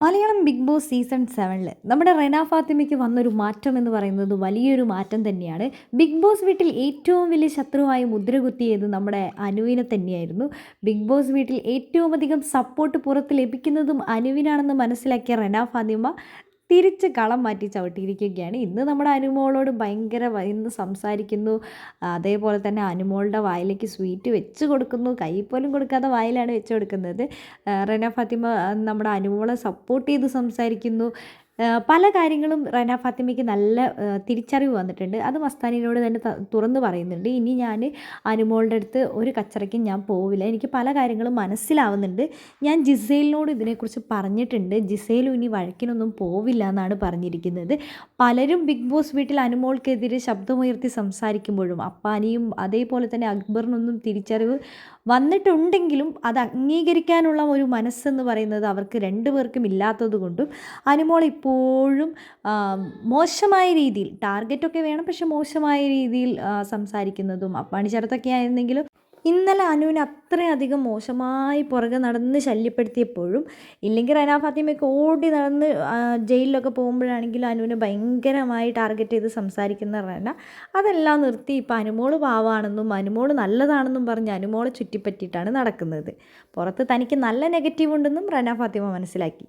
Malayalam big boss season സെവനിൽ നമ്മുടെ റെന ഫാത്തിമയ്ക്ക് വന്നൊരു മാറ്റം എന്ന് പറയുന്നത് വലിയൊരു മാറ്റം തന്നെയാണ്. ബിഗ് ബോസ് വീട്ടിൽ ഏറ്റവും വലിയ ശത്രുവായി മുദ്ര കുത്തിയത് നമ്മുടെ അനുവിനെ തന്നെയായിരുന്നു. ബിഗ് ബോസ് വീട്ടിൽ ഏറ്റവും അധികം സപ്പോർട്ട് പുറത്ത് ലഭിക്കുന്നതും അനുവിനാണെന്ന് മനസ്സിലാക്കിയ റെന ഫാത്തിമ തിരിച്ച് കളം മാറ്റി ചവിട്ടിയിരിക്കുകയാണ്. ഇന്ന് നമ്മുടെ അനുമോളോട് ഭയങ്കര ഇന്ന് സംസാരിക്കുന്നു. അതേപോലെ തന്നെ അനുമോളുടെ വായിലേക്ക് സ്വീറ്റ് വെച്ച് കൊടുക്കുന്നു. കൈ പോലും കൊടുക്കാതെ വായിലാണ് വെച്ച് കൊടുക്കുന്നത്. റെന ഫാത്തിമ നമ്മുടെ അനുമോളെ സപ്പോർട്ട് ചെയ്ത് സംസാരിക്കുന്നു. പല കാര്യങ്ങളും റൈന ഫാത്തിമയ്ക്ക് നല്ല തിരിച്ചറിവ് വന്നിട്ടുണ്ട്. അത് മസ്താനിനോട് തന്നെ തുറന്നു പറയുന്നുണ്ട്. ഇനി ഞാൻ അനുമോളുടെ അടുത്ത് ഒരു കച്ചറയ്ക്കും ഞാൻ പോവില്ല. എനിക്ക് പല കാര്യങ്ങളും മനസ്സിലാവുന്നുണ്ട്. ഞാൻ ജിസൈലിനോട് ഇതിനെക്കുറിച്ച് പറഞ്ഞിട്ടുണ്ട്. ജിസൈലും ഇനി വഴക്കിനൊന്നും പോവില്ല എന്നാണ് പറഞ്ഞിരിക്കുന്നത്. പലരും ബിഗ് ബോസ് വീട്ടിൽ അനുമോൾക്കെതിരെ ശബ്ദമുയർത്തി സംസാരിക്കുമ്പോഴും അപ്പാനിയും അതേപോലെ തന്നെ അക്ബറിനൊന്നും തിരിച്ചറിവ് വന്നിട്ടുണ്ടെങ്കിലും അത് അംഗീകരിക്കാനുള്ള ഒരു മനസ്സെന്ന് പറയുന്നത് അവർക്ക് രണ്ടു പേർക്കും ഇല്ലാത്തത് കൊണ്ടും അനുമോൾ ഇപ്പോഴും മോശമായ രീതിയിൽ ടാർഗറ്റൊക്കെ വേണം പക്ഷെ മോശമായ രീതിയിൽ സംസാരിക്കുന്നതും അപ്പാണി ചേർത്തൊക്കെ ആയിരുന്നെങ്കിലും ഇന്നലെ അനുവിന് അത്രയധികം മോശമായി പുറകെ നടന്ന് ശല്യപ്പെടുത്തിയപ്പോഴും ഇല്ലെങ്കിൽ റെന ഫാത്തിമയൊക്കെ ഓടി നടന്ന് ജയിലിലൊക്കെ പോകുമ്പോഴാണെങ്കിലും അനുവിനെ ഭയങ്കരമായി ടാർഗറ്റ് ചെയ്ത് സംസാരിക്കുന്ന റന അതെല്ലാം നിർത്തി ഇപ്പം അനുമോൾ പാവാണെന്നും അനുമോൾ നല്ലതാണെന്നും പറഞ്ഞ് അനുമോളെ ചുറ്റിപ്പറ്റിയിട്ടാണ് നടക്കുന്നത്. പുറത്ത് തനിക്ക് നല്ല നെഗറ്റീവ് ഉണ്ടെന്നും റെന ഫാത്തിമ മനസ്സിലാക്കി.